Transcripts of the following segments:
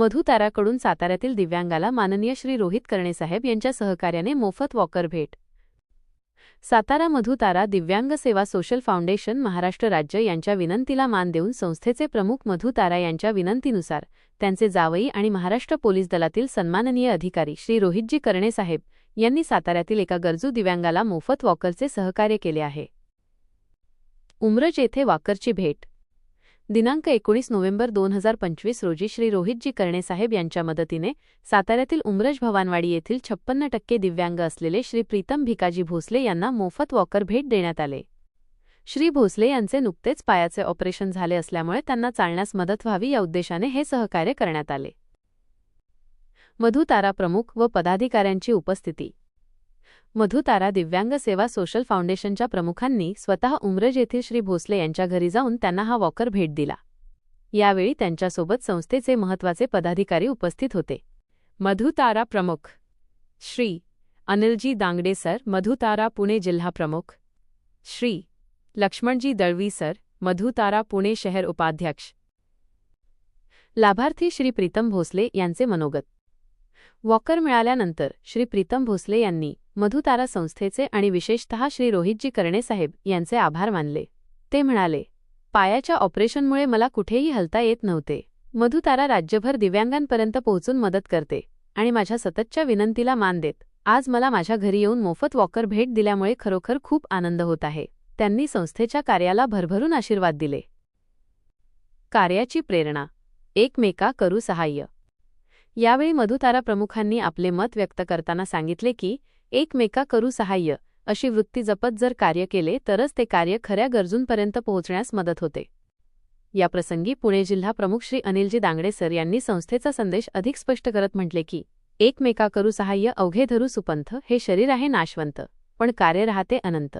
मधुताराकडून साताऱ्यातील दिव्यांगाला माननीय श्री रोहित कर्णेसाहेब यांच्या सहकार्याने मोफत वॉकर भेट. सातारा मधुतारा दिव्यांग सेवा सोशल फाउंडेशन महाराष्ट्र राज्य यांच्या विनंतीला मान देऊन संस्थेचे प्रमुख मधुतारा यांच्या विनंतीनुसार त्यांचे जावई आणि महाराष्ट्र पोलीस दलातील सन्माननीय अधिकारी श्री रोहितजी कर्णेसाहेब यांनी साताऱ्यातील एका गरजू दिव्यांगाला मोफत वॉकरचे सहकार्य केले आहे. उमरज येथे वॉकरची भेट. दिनांक एकोणीस नोव्हेंबर दोन हजार पंचवीस रोजी श्री रोहितजी कर्णेसाहेब यांच्या मदतीने साताऱ्यातील उमरज भवानवाडी येथील छप्पन्न टक्के दिव्यांग असलेले श्री प्रीतम भिकाजी भोसले यांना मोफत वॉकर भेट देण्यात आले. श्री भोसले यांचे नुकतेच पायाचे ऑपरेशन झाले असल्यामुळे त्यांना चालण्यास मदत व्हावी या उद्देशाने हे सहकार्य करण्यात आले. मधुतारा प्रमुख व पदाधिकाऱ्यांची उपस्थिती मधुतारा दिव्यांग सेवा सोशल फाउंडेशनच्या प्रमुखांनी स्वतः उमरज येथील श्री भोसले यांच्या घरी जाऊन त्यांना हा वॉकर भेट दिला. यावेळी त्यांच्यासोबत संस्थेचे महत्त्वाचे पदाधिकारी उपस्थित होते. मधुतारा प्रमुख श्री अनिलजी दांगडे सर मधुतारा पुणे जिल्हा प्रमुख श्री लक्ष्मणजी दळवी सर मधुतारा पुणे शहर उपाध्यक्ष. लाभार्थी श्री प्रीतम भोसले यांचे मनोगत. वॉकर मिळाल्यानंतर श्री प्रीतम भोसले यांनी मधुतारा संस्थेचे आणि विशेषतः श्री रोहितजी करणेसाहेब यांचे आभार मानले. ते म्हणाले पायाच्या ऑपरेशनमुळे मला कुठेही हलता येत नव्हते. मधुतारा राज्यभर दिव्यांगांपर्यंत पोहोचून मदत करते आणि माझ्या सततच्या विनंतीला मान देत. आज मला माझ्या घरी येऊन मोफत वॉकर भेट दिल्यामुळे खरोखर खूप आनंद होत आहे. त्यांनी संस्थेच्या कार्याला भरभरून आशीर्वाद दिले. कार्याची प्रेरणा. एकमेका करू सहाय्य. यावेळी मधुतारा प्रमुखांनी आपले मत व्यक्त करताना सांगितले की एकमेका करू सहाय्य अशी वृत्ती जपत जर कार्य केले तरच ते कार्य खऱ्या गरजूंपर्यंत पोहोचण्यास मदत होते. याप्रसंगी पुणे जिल्हा प्रमुख श्री अनिलजी दांगडे सर यांनी संस्थेचा संदेश अधिक स्पष्ट करत म्हटले की एकमेका करू सहाय्य अवघे धरू सुपंथ हे शरीर आहे नाशवंत पण कार्य राहते अनंत.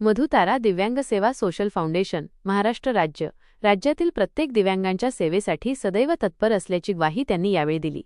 मधुतारा दिव्यांग सेवा सोशल फाउंडेशन महाराष्ट्र राज्य राज्यातील प्रत्येक दिव्यांगांच्या सेवेसाठी सदैव तत्पर असल्याची ग्वाही त्यांनी यावेळी दिली.